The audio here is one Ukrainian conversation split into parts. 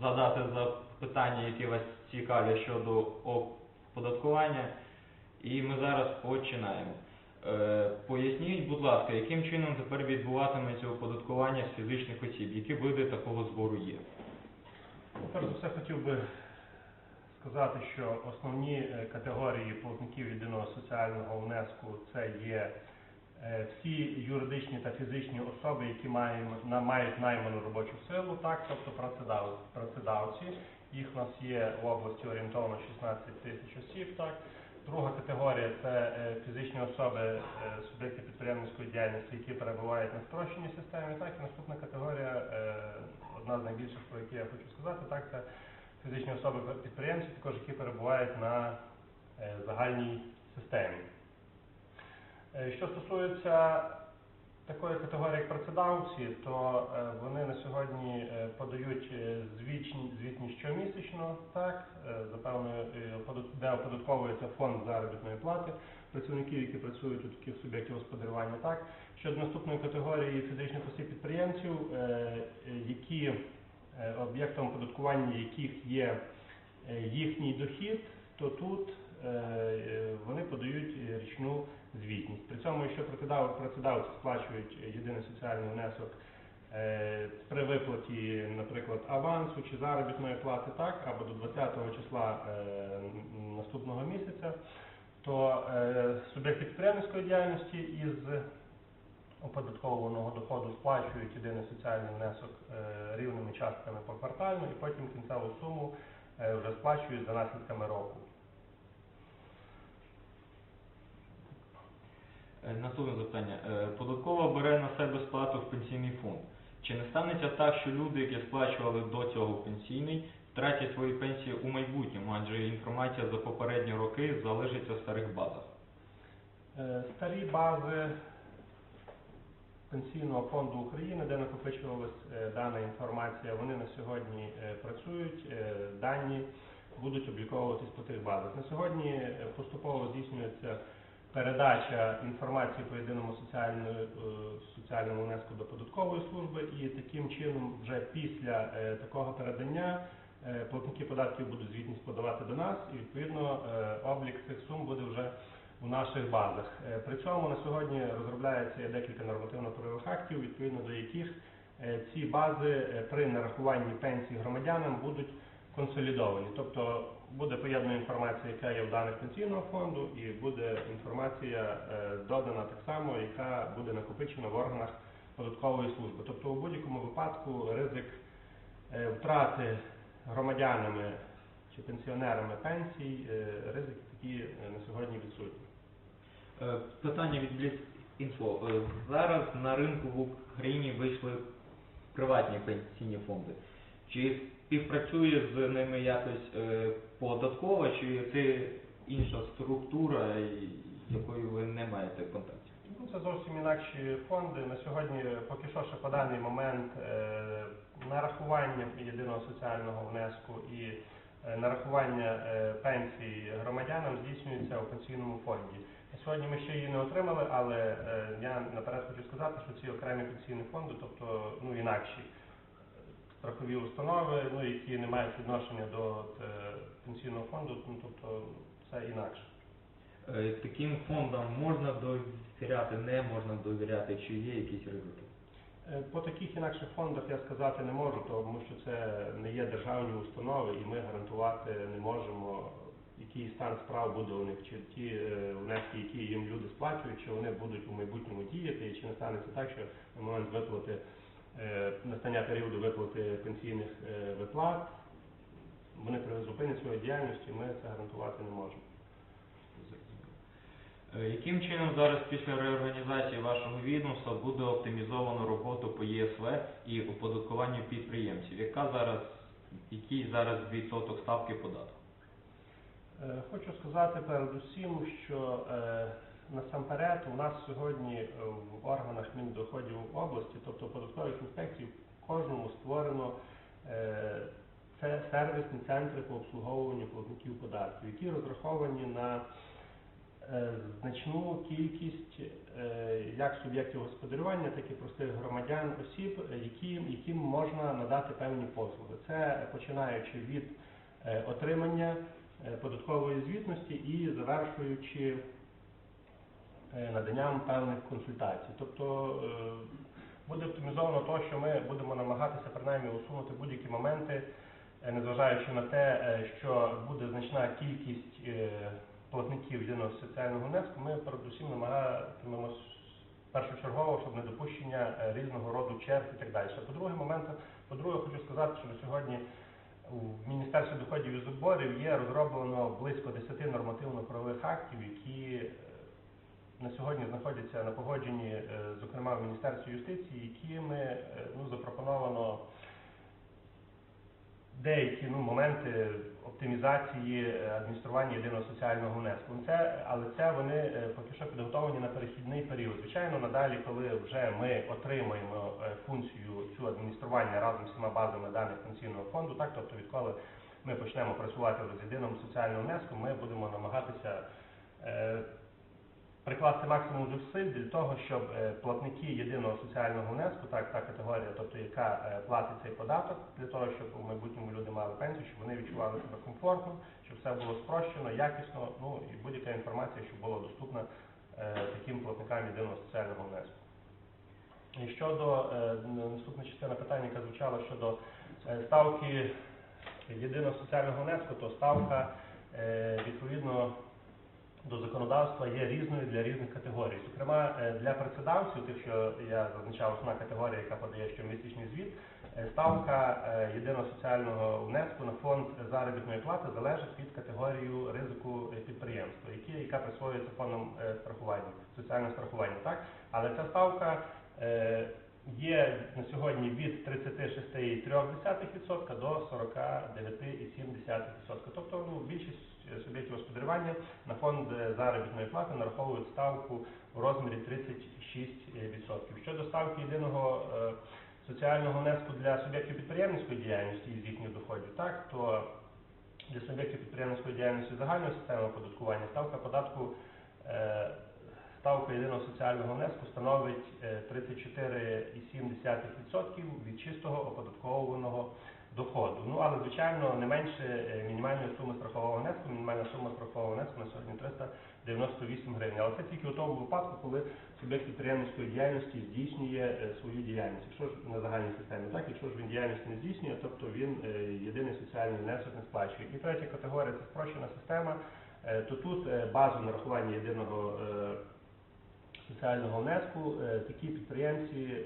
задати запитання, які вас цікавлять щодо оподаткування. І ми зараз починаємо. Е, Поясніть, будь ласка, яким чином тепер відбуватиметься оподаткування з фізичних осіб? Які види такого збору є? Перш за все хотів би сказати, що основні е, категорії платників єдиного соціального внеску це є всі юридичні та фізичні особи, які мають, на- мають найману робочу силу, так, тобто працедав- працедавці. Їх у нас є в області орієнтовно 16 тисяч осіб. Так. Друга категорія це е, фізичні особи, е, суб'єкти підприємницької діяльності, які перебувають на спрощеній системі. Так, і наступна категорія, е, одна з найбільших, про які я хочу сказати, так, це фізичні особи підприємці, також які перебувають на е, загальній системі. Е, Що стосується такої категорії, як працедавці, то е, вони на сьогодні е, подають е, звітні- щомісячно, так, за певною, де оподатковується фонд заробітної плати працівників, які працюють у таких суб'єктів господарювання. Так. Щодо наступної категорії фізичних осіб підприємців, які об'єктом оподаткування яких є їхній дохід, то тут вони подають річну звітність. При цьому, якщо працедавці сплачують єдиний соціальний внесок е, при виплаті, наприклад, авансу чи заробітної плати, так, або до 20 числа е, наступного місяця, то е, суб'єкти підприємницької діяльності із оподатковуваного доходу сплачують єдиний соціальний внесок рівними частками поквартально і потім кінцеву суму вже сплачують за наслідками року. Наступне запитання. Е, Податкова бере на себе сплату в пенсійний фонд. Чи не станеться так, що люди, які сплачували до цього пенсійний, втратять свої пенсії у майбутньому, адже інформація за попередні роки залишиться в старих базах? Е, Старі бази Пенсійного фонду України, де накопичувалась е, дана інформація, вони на сьогодні е, працюють, е, дані будуть обліковуватись по тих базах. На сьогодні е, поступово здійснюється передача інформації по єдиному е, соціальному внеску до податкової служби, і таким чином вже після е, такого передання е, платники податків будуть звітність подавати до нас, і відповідно облік цих сум буде вже у наших базах. При цьому на сьогодні розробляється декілька нормативно-правових актів, відповідно до яких ці бази при нарахуванні пенсій громадянам будуть консолідовані. Тобто буде поєднана інформація, яка є в даних пенсійного фонду, і буде інформація е, додана так само, яка буде накопичена в органах податкової служби. Тобто у будь-якому випадку ризик е, втрати громадянами чи пенсіонерами пенсій, е, ризики такі на сьогодні відсутні. Питання від Бліцінфо. Зараз на ринку в Україні вийшли приватні пенсійні фонди. Чи співпрацює з ними якось податкова, чи це інша структура, якою ви не маєте контактів? Ну, Це зовсім інакші фонди. На сьогодні, поки що, ще по даний момент е, нарахування єдиного соціального внеску і е, нарахування е, пенсій громадянам здійснюється у пенсійному фонді. На сьогодні ми ще її не отримали, але я наперед хочу сказати, що ці окремі пенсійні фонди, тобто ну, інакші страхові установи, ну, які не мають відношення до е, пенсійного фонду, ну, тобто це інакше. Е, Таким фондам можна довіряти, не можна довіряти, чи є якісь ризики? Е, По таких інакших фондах я сказати не можу, тому що це не є державні установи, і ми гарантувати не можемо, який стан справ буде у них, чи ті внески, які їм люди сплачують, чи вони будуть у майбутньому діяти, і чи не станеться так, що на момент виплати настання періоду виплати пенсійних е, виплат вони призупинять свою діяльність, і ми це гарантувати не можемо. Е, Яким чином зараз після реорганізації вашого відомства буде оптимізовано роботу по ЄСВ і оподаткуванню підприємців? Яка зараз, який зараз відсоток ставки податку? Е, Хочу сказати передусім, що е, насамперед у нас сьогодні е, в органах Міндоходів області, тобто податкових інспекцій, кожному створено е, це сервісні центри по обслуговуванню платників податків, які розраховані на е, значну кількість як суб'єктів господарювання, так і простих громадян, осіб, е, яким, можна надати певні послуги. Це починаючи від отримання податкової звітності і завершуючи наданням певних консультацій. Тобто е, буде оптимізовано те, що ми будемо намагатися принаймні усунути будь-які моменти, е, незважаючи на те, е, що буде значна кількість е, платників єдиного соціального внеску, ми передусім намагатимемось першочергово, щоб не допущення е, різного роду черг і так далі. По-друге, момент, по-друге, хочу сказати, що на сьогодні в Міністерстві доходів і зборів є розроблено близько 10 нормативно-правових актів, які е, на сьогодні знаходяться на погодженні, е, зокрема в Міністерстві юстиції, якими е, ну, запропоновано деякі ну, моменти оптимізації е, адміністрування єдиного соціального внеску. Це, але це вони поки що підготовлені на перехідний період. Звичайно, надалі, коли вже ми отримаємо функцію цю адміністрування разом з всіма базами даних пенсійного фонду, так тобто відколи ми почнемо працювати з єдиним соціальним внеском, ми будемо намагатися. Прикласти максимум зусиль для того, щоб е, платники єдиного соціального внеску, так та категорія, тобто яка е, платить цей податок, для того, щоб у майбутньому люди мали пенсію, щоб вони відчували себе комфортно, щоб все було спрощено, якісно, ну і будь-яка інформація, щоб була доступна е, таким платникам єдиного соціального внеску. І щодо наступна частина питання, яка звучала щодо ставки єдиного соціального внеску, то ставка відповідно до законодавства є різною для різних категорій. Зокрема, е, для працедавців, тих, що я зазначав, основна категорія, яка подає щомісячний звіт, е, ставка е, єдиного соціального внеску на фонд заробітної плати залежить від категорії ризику підприємства, які, яка присвоюється фондом страхування, соціального страхування. Так? Але ця ставка є на сьогодні від 36,3% до 49,7%. Тобто ну, більшість суб'єктів господарювання на фонд е, заробітної плати нараховують ставку у розмірі 36%. Щодо ставки єдиного е, соціального внеску для суб'єктів підприємницької діяльності із їхніх доходів, так, то для суб'єктів підприємницької діяльності загальної системи оподаткування ставка податку е, ставка єдиного соціального внеску становить е, 34,7% від чистого оподатковуваного доходу. Ну але звичайно не менше е, мінімальної суми страхового внеску. Мінімальна сума страхового внеску на сьогодні 398 гривень. Але це тільки у тому випадку, коли суб'єкт підприємницької діяльності здійснює е, свою діяльність. Якщо ж на загальній системі, так якщо ж він діяльність не здійснює, тобто він е, єдиний соціальний внесок не сплачує. І третя категорія це спрощена система. То тут базу нарахування єдиного соціального внеску такі підприємці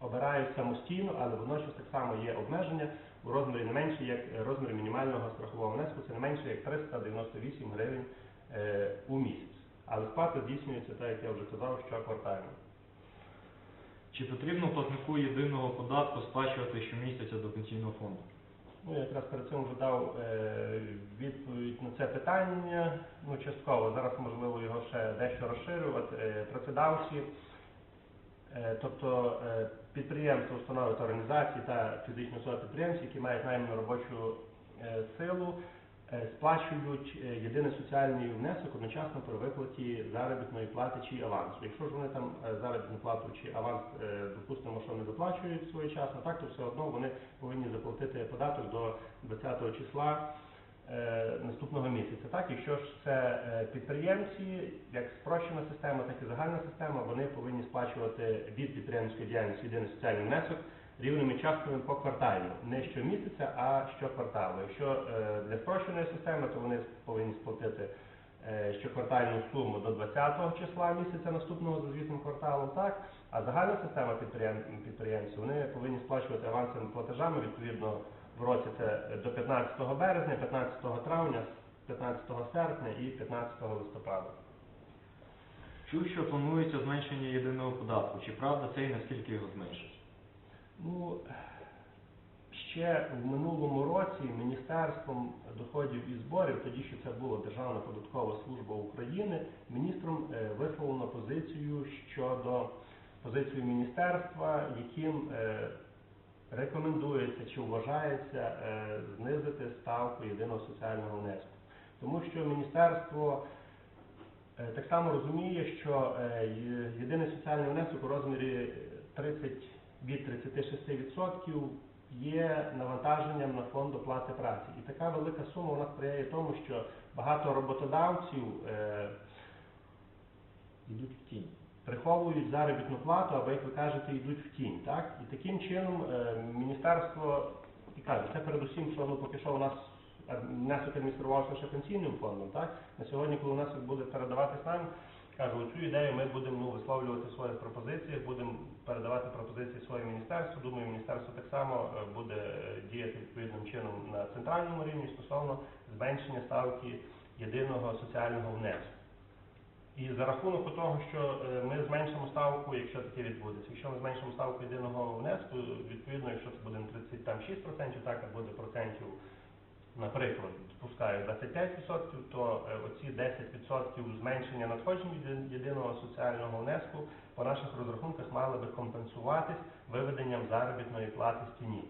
обирають самостійно, але водночас так само є обмеження у розмірі не менше як розмір мінімального страхового внеску, це не менше як 398 гривень е, у місяць. Але сплата здійснюється, так як я вже казав, щоквартально. Чи потрібно платнику єдиного податку сплачувати щомісяця до пенсійного фонду? Ну, я якраз перед цим вже дав е, відповідь на це питання. Ну, частково. Зараз можливо його ще дещо розширювати. Е, працедавці, е, тобто е, підприємства, установи та організації та фізичні особи підприємці, які мають найману робочу е, силу, е, сплачують е, єдиний соціальний внесок одночасно при виплаті заробітної плати чи авансу. Якщо ж вони там е, заробітну плату чи аванс, е, допустимо, що не доплачують своєчасно, так то все одно вони повинні заплатити податок до 20 числа е, наступного місяця. Так, якщо ж це е, підприємці, як спрощена система, так і загальна система, вони повинні сплачувати від підприємницької діяльності єдиний соціальний внесок рівними частками поквартально, не щомісяця, а щокварталу. Якщо е, для спрощеної системи, то вони повинні сплатити е, щоквартальну суму до 20 числа місяця наступного за звітним кварталом, так, а загальна система підприєм- підприємців, вони повинні сплачувати авансовими платежами, відповідно, в році це до 15 березня, 15 травня, 15 серпня і 15 листопада. Чув, що планується зменшення єдиного податку. Чи правда це і наскільки його зменшить? Ну, ще в минулому році Міністерством доходів і зборів, тоді ще це була Державна податкова служба України, міністром е, висловлено позицію щодо позицію міністерства, яким е, рекомендується чи вважається е, знизити ставку єдиного соціального внеску. Тому що міністерство е, так само розуміє, що е, єдиний соціальний внесок у розмірі 30 від 36% є навантаженням на фонд оплати праці. І така велика сума вона сприяє тому, що багато роботодавців Йдуть в тінь. Приховують заробітну плату, або, як ви кажете, йдуть в тінь. Так? І таким чином е, міністерство, і кажу, це передусім, що ну, поки що у нас е, внесок адмініструвався ще пенсійним фондом. Так? На сьогодні, коли внесок буде передаватись нам, кажу, цю ідею ми будемо ну, висловлювати в своїх пропозиціях, будемо передавати пропозиції своєму міністерству. Думаю, міністерство так само е, буде е, діяти відповідним чином на центральному рівні стосовно зменшення ставки єдиного соціального внеску. І за рахунок того, що е, ми зменшимо ставку, якщо таке відбудеться, якщо ми зменшимо ставку єдиного внеску, відповідно, якщо це буде не 36%, так а буде процентів, наприклад, допускаю 25%, то е, оці 10% зменшення надходжень єдиного соціального внеску по наших розрахунках мали би компенсуватись виведенням заробітної плати з тіні.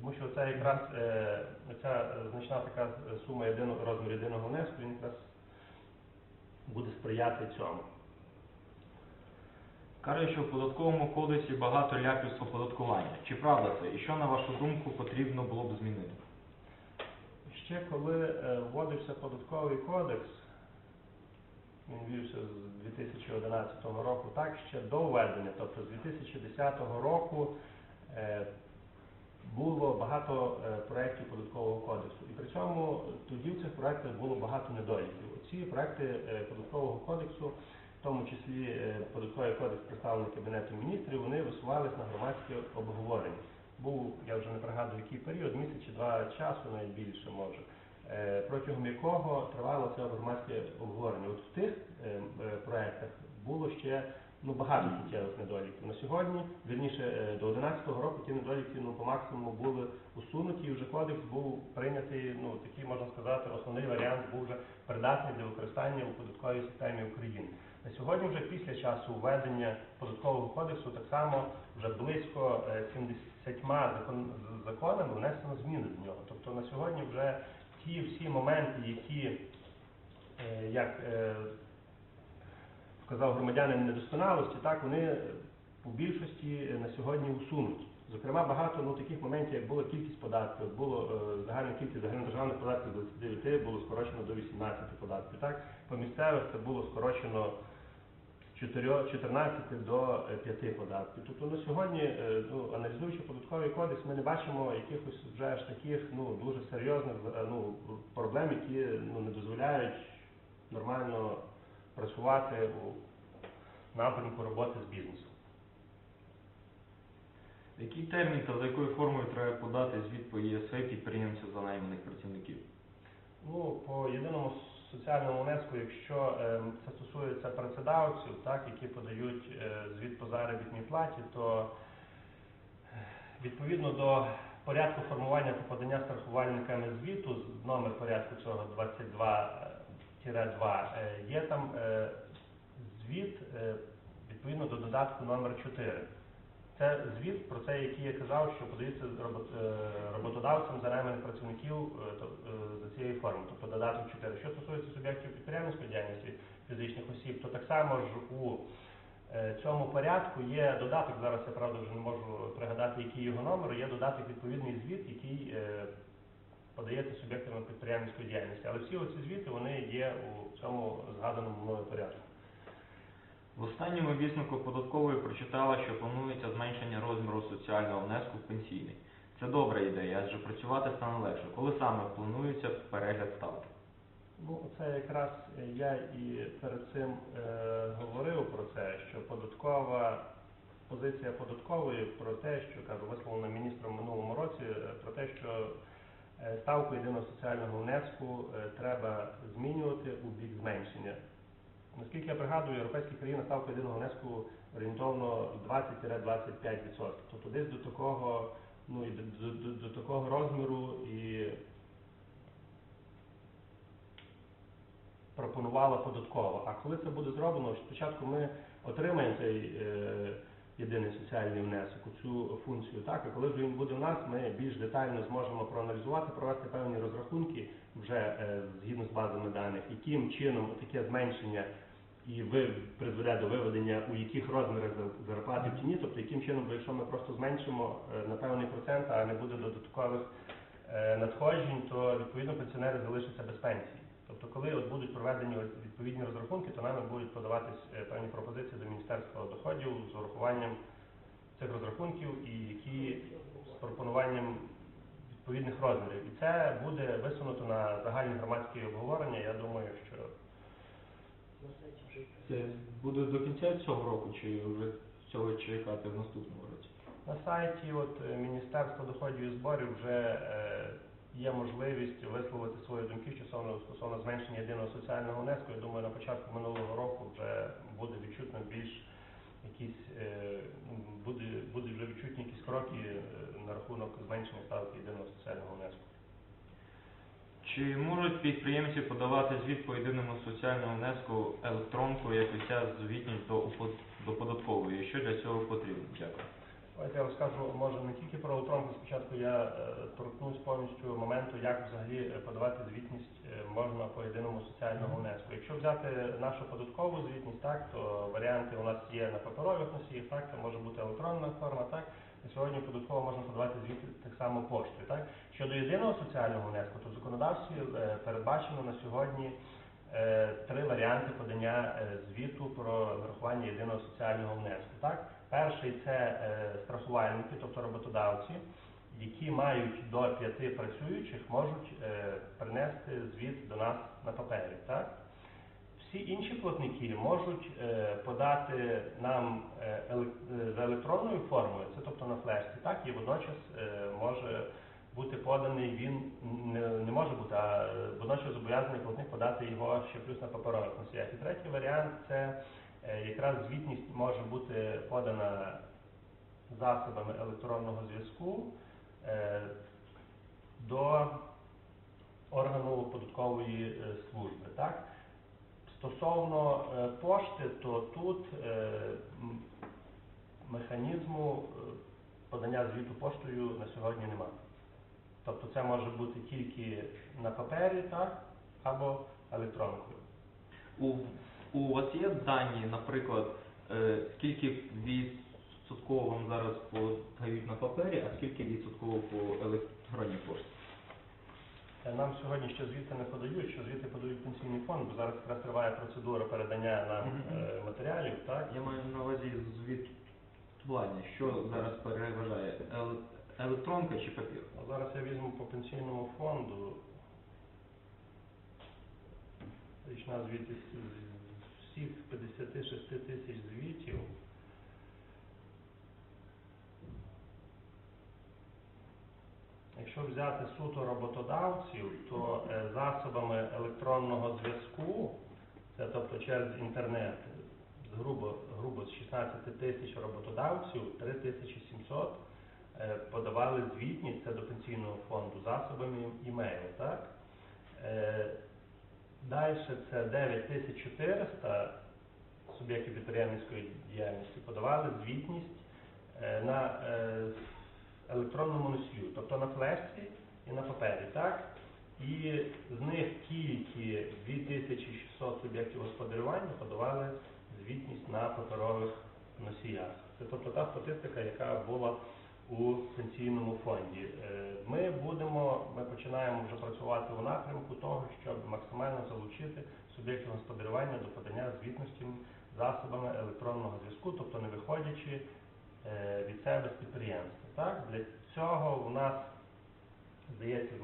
Тому що це якраз е, ця значна така сума єдиного розмір єдиного внеску, він якраз буде сприяти цьому. Каже, що в податковому кодексі багато ляпів з оподаткування. Чи правда це? І що, на вашу думку, потрібно було б змінити? Ще коли е, вводився податковий кодекс, він ввівся з 2011 року, так ще до введення, тобто з 2010 року е, було багато е, проєктів податкового кодексу. І при цьому тоді в цих проєктах було багато недоліків. Ці проєкти е, податкового кодексу, в тому числі е, податковий кодекс представлений Кабінетом міністрів, вони висувались на громадське обговорення. Був, я вже не пригадую, який період, місяць чи два часу, навіть більше може, протягом якого тривало це громадське обговорення. От в тих е, було ще ну, багато суттєвих недоліків. На сьогодні, вірніше, е, до 2011 року ті недоліки ну, по максимуму були усунуті, і вже кодекс був прийнятий, ну, такий, можна сказати, основний варіант був вже придатний для використання у податковій системі України. На сьогодні вже після часу введення податкового кодексу так само вже близько е, 70 закон, законами внесено зміни до нього. Тобто на сьогодні вже ті всі моменти, які, е, як е, сказав громадянин недосконалості, так вони е, у більшості е, на сьогодні усунуті. Зокрема, багато ну, таких моментів, як була кількість податків, було е, загальна кількість загальнодержавних податків з 29 було скорочено до 18 податків. Так? По місцевих це було скорочено з 4 14 до 5 податків. Тобто на сьогодні, е, ну, аналізуючи податковий кодекс, ми не бачимо якихось вже ж таких ну, дуже серйозних е, ну, проблем, які ну, не дозволяють нормально працювати у напрямку роботи з бізнесом. Який термін та за якою формою треба подати звіт по ЄСВ підприємців за найманих працівників? Ну, по єдиному соціальному внеску, якщо е, це стосується працедавців, так, які подають е, звіт по заробітній платі, то е, відповідно до порядку формування та подання страхувальниками звіту, номер порядку цього 22 Е, є там е, звіт е, відповідно до додатку номер 4 Це звіт про це, який я казав, що подається роботодавцям за ремень працівників за цією формою, тобто додаток 4. Що стосується суб'єктів підприємницької діяльності фізичних осіб, то так само ж у Цьому порядку є додаток. Зараз я правда вже не можу пригадати, який його номер. Є додаток відповідний звіт, який подається суб'єктами підприємницької діяльності. Але всі оці звіти вони є у цьому згаданому мною порядку. В останньому віснику податкової прочитала, що планується зменшення розміру соціального внеску в пенсійний. Це добра ідея, адже працювати стане легше. Коли саме планується перегляд ставки? Ну, це якраз я і перед цим е, говорив про це, що податкова позиція податкової про те, що кажу, висловлена міністром в минулому році, е, про те, що ставку єдиного соціального внеску е, треба змінювати у бік зменшення. Наскільки я пригадую, європейські країни ставку єдиного внеску орієнтовно 20-25%. Тобто десь до такого, ну і до, до, до такого розміру і пропонувала податкова. А коли це буде зроблено, спочатку ми отримаємо цей е, єдиний соціальний внесок, цю функцію. Так, а коли вже він буде в нас, ми більш детально зможемо проаналізувати, провести певні розрахунки. вже е, згідно з базами даних, яким чином таке зменшення і ви призведе до виведення у яких розмірах за- зарплати в тіні, тобто яким чином, бо якщо ми просто зменшимо е, на певний процент, а не буде додаткових е, надходжень, то відповідно пенсіонери залишаться без пенсії. Тобто, коли от будуть проведені відповідні розрахунки, то нами будуть подаватись е, певні пропозиції до Міністерства доходів з урахуванням цих розрахунків і які з пропонуванням відповідних розмірів. І це буде висунуто на загальні громадські обговорення. Я думаю, що Це буде до кінця цього року, чи вже цього чекати в наступному році? на сайті от е, Міністерства доходів і зборів вже е, є можливість висловити свої думки стосовно стосовно зменшення єдиного соціального внеску. Я думаю, на початку минулого року вже буде відчутно більш якісь е, буде, будуть вже відчутні якісь кроки е, на рахунок зменшення ставки єдиного соціального внеску. Чи можуть підприємці подавати звіт по єдиному соціальному внеску електронкою, як і ця звітність до, до податкової? Що для цього потрібно? Дякую. Давайте я розкажу, може не тільки про електронку, спочатку я е, торкнусь повністю моменту, як взагалі е, подавати звітність е, можна по єдиному соціальному внеску. Якщо взяти нашу податкову звітність, так, то варіанти у нас є на паперових носіях, так, це може бути електронна форма, так, і сьогодні податково можна подавати звіт так само поштою. Так. Щодо єдиного соціального внеску, то в законодавстві передбачено на сьогодні три варіанти подання звіту про нарахування єдиного соціального внеску. Так? Перший це е, страхувальники, тобто роботодавці, які мають до п'яти працюючих, можуть е, принести звіт до нас на папері. Так? Всі інші платники можуть е, подати нам за електронною формою, це тобто на флешці, так, і водночас може бути поданий він не, може бути, а водночас зобов'язаний платник подати його ще плюс на паперових носіях. І третій варіант це якраз звітність може бути подана засобами електронного зв'язку е, до органу податкової е, служби. Так? Стосовно е, пошти, то тут е, механізму е, подання звіту поштою на сьогодні немає. Тобто це може бути тільки на папері, так, або електронкою. У, у вас є дані, наприклад, е, скільки відсотково вам зараз подають на папері, а скільки відсотково по електронній пошті? Е, Нам сьогодні ще звіти не подають, що звіти подають пенсійний фонд, бо зараз якраз триває процедура передання нам Мгм. е, матеріалів, так? Я маю на увазі звітування, що зараз переважає, ел- електронка чи папір? А Зараз я візьму по пенсійному фонду. Річна звітність всіх 56 тисяч звітів. Якщо взяти суто роботодавців, то е, засобами електронного зв'язку, це тобто через інтернет, грубо, грубо з 16 тисяч роботодавців, 3700 е, подавали звітність, це до пенсійного фонду, засобами імейлу, так? Далі це 9400 суб'єктів підприємницької діяльності подавали звітність е, на е, електронному носію, тобто на флешці і на папері, так? І з них тільки 2600 суб'єктів господарювання подавали звітність на паперових носіях. Це тобто та статистика, яка була у пенсійному фонді. Е, Ми будемо, ми починаємо вже працювати у напрямку того, щоб максимально залучити суб'єктів господарювання до подання звітності засобами електронного зв'язку, тобто не виходячи е, від себе з підприємства. Так? Для цього у нас, здається,